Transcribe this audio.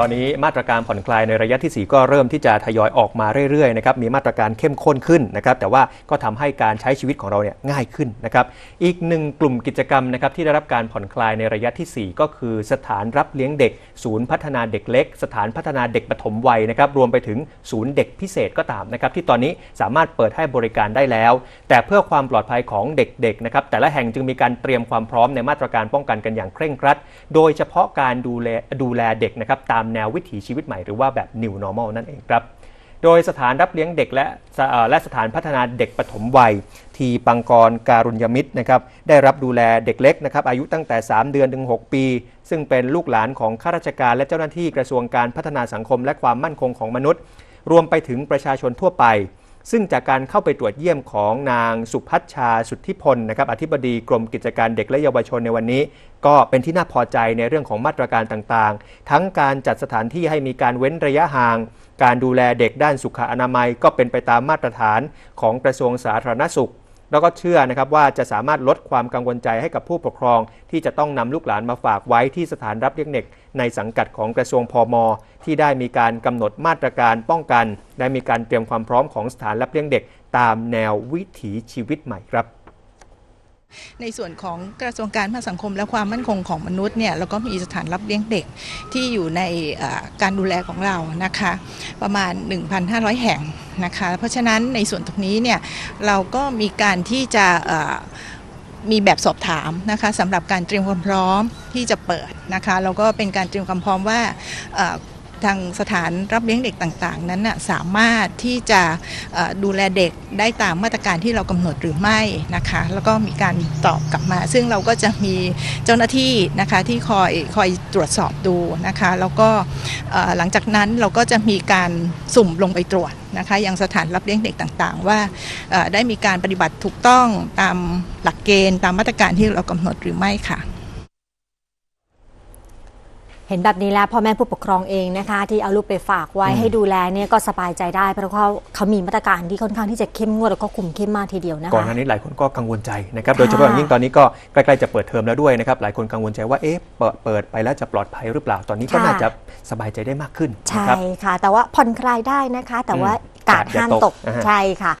ตอนนี้มาตรการผ่อนคลายในระยะทีสี่ 4 ก็เริ่มที่จะทยอยออกมาเรื่อยๆนะครับมีมาตรการเข้มข้นขึ้นนะครับแต่ว่าก็ทำให้การใช้ชีวิตของเราเนี่ยง่ายขึ้นนะครับอีกหนึ่งกลุ่มกิจกรรมนะครับที่ได้รับการผ่อนคลายในระยะทีสี่ 4 ก็คือ สถานรับเลี้ยงเด็ก ศูนย์พัฒนาเด็กเล็ก สถานพัฒนาเด็กปฐมวัยนะครับรวมไปถึงศูนย์เด็กพิเศษก็ตามนะครับที่ตอนนี้สามารถเปิดให้บริการได้แล้ว แต่เพื่อความปลอดภัยของเด็กๆนะครับแต่ละแห่งจึงมีการเตรียมความพร้อมในมาตรการป้องกันกันอย่างเคร่งครัด โดยเฉพาะการดูแลดูแลเด็กนะครับตามแนววิถีชีวิตใหม่หรือว่าแบบ New Normal นั่นเองครับ โดยสถานรับเลี้ยงเด็กและและสถานพัฒนาเด็กปฐมวัย ทีปังกรการุญยมิตรนะครับได้รับดูแลเด็กเล็กนะครับอายุตั้งแต่ 3 เดือนถึง 6 ปี ซึ่งเป็นลูกหลานของข้าราชการและเจ้าหน้าที่กระทรวงการพัฒนาสังคม และความมั่นคงของมนุษย์ รวมไปถึงประชาชนทั่วไป ซึ่งจากการเข้าไปตรวจเยี่ยมของนางสุพัชชาสุทธิพลนะครับอธิบดีกรมกิจการเด็กและเยาวชนในวันนี้ ก็เป็นที่น่าพอใจในเรื่องของมาตรการต่างๆ ทั้งการจัดสถานที่ให้มีการเว้นระยะห่าง การดูแลเด็กด้านสุขอนามัยก็เป็นไปตามมาตรฐานของกระทรวงสาธารณสุข แล้วก็เชื่อนะครับว่าจะสามารถลดความกังวลใจให้กับผู้ปกครอง ที่จะต้องนำลูกหลานมาฝากไว้ที่สถานรับเลี้ยงเด็ก ในสังกัดของกระทรวงพมที่ได้มีการกำหนดมาตรการป้องกัน และมีการเตรียมความพร้อมของสถานรับเลี้ยงเด็ก ตามแนววิถีชีวิตใหม่ครับ ในส่วนของกระทรวงการพัฒนาสังคมและความมั่นคงของมนุษย์เนี่ยเราก็มีสถานรับเลี้ยงเด็กที่อยู่ในการดูแลของเรานะคะประมาณ 1,500 แห่งนะคะเพราะฉะนั้นในส่วนตรงนี้เนี่ยเราก็มีการที่จะมีแบบสอบถามนะคะสำหรับการเตรียมความพร้อมที่จะเปิดนะคะแล้วก็เป็นการเตรียมความพร้อมว่า ทางสถานรับเลี้ยงเด็กต่างๆ นั้นนะสามารถที่จะดูแลเด็กได้ตามมาตรการที่เรากำหนดหรือไม่นะคะ แล้วก็มีการตอบกลับมา ซึ่งเราก็จะมีเจ้าหน้าที่นะคะที่คอยคอยตรวจสอบดูนะคะ แล้วก็หลังจากนั้นเราก็จะมีการสุ่มลงไปตรวจนะคะยังสถานรับเลี้ยงเด็กต่างๆ ว่าได้มีการปฏิบัติถูกต้องตามหลักเกณฑ์ตามมาตรการที่เรากำหนดหรือไม่ค่ะ เห็นแบบนี้แล้วพ่อแม่ผู้ปกครองเองนะคะ ที่เอาลูกไปฝากไว้อืมให้ดูแลเนี่ยก็สบายใจได้ เพราะเขาเขามีมาตรการที่ค่อนข้างที่จะเข้มงวดแล้วก็คุมเข้มมากทีเดียวนะก่อนคะหน้านี้หลายคนก็กังวลใจนะครับค่ะโดยเฉพาะอย่างยิ่งตอนนี้ก็ใกล้ๆจะเปิดเทอมแล้วด้วยนะครับหลายคนกังวลใจว่าเอ๊ะเปิดเปิดไปแล้วจะปลอดภัยหรือเปล่า ตอนนี้ก็น่าจะสบายใจได้มากขึ้นนะใช่ครับค่ะ แต่ว่าผ่อนคลายได้นะคะ แต่ว่าอืมกาดกาดอย่าห้ามตตกกอ่าฮะใช่ค่ะ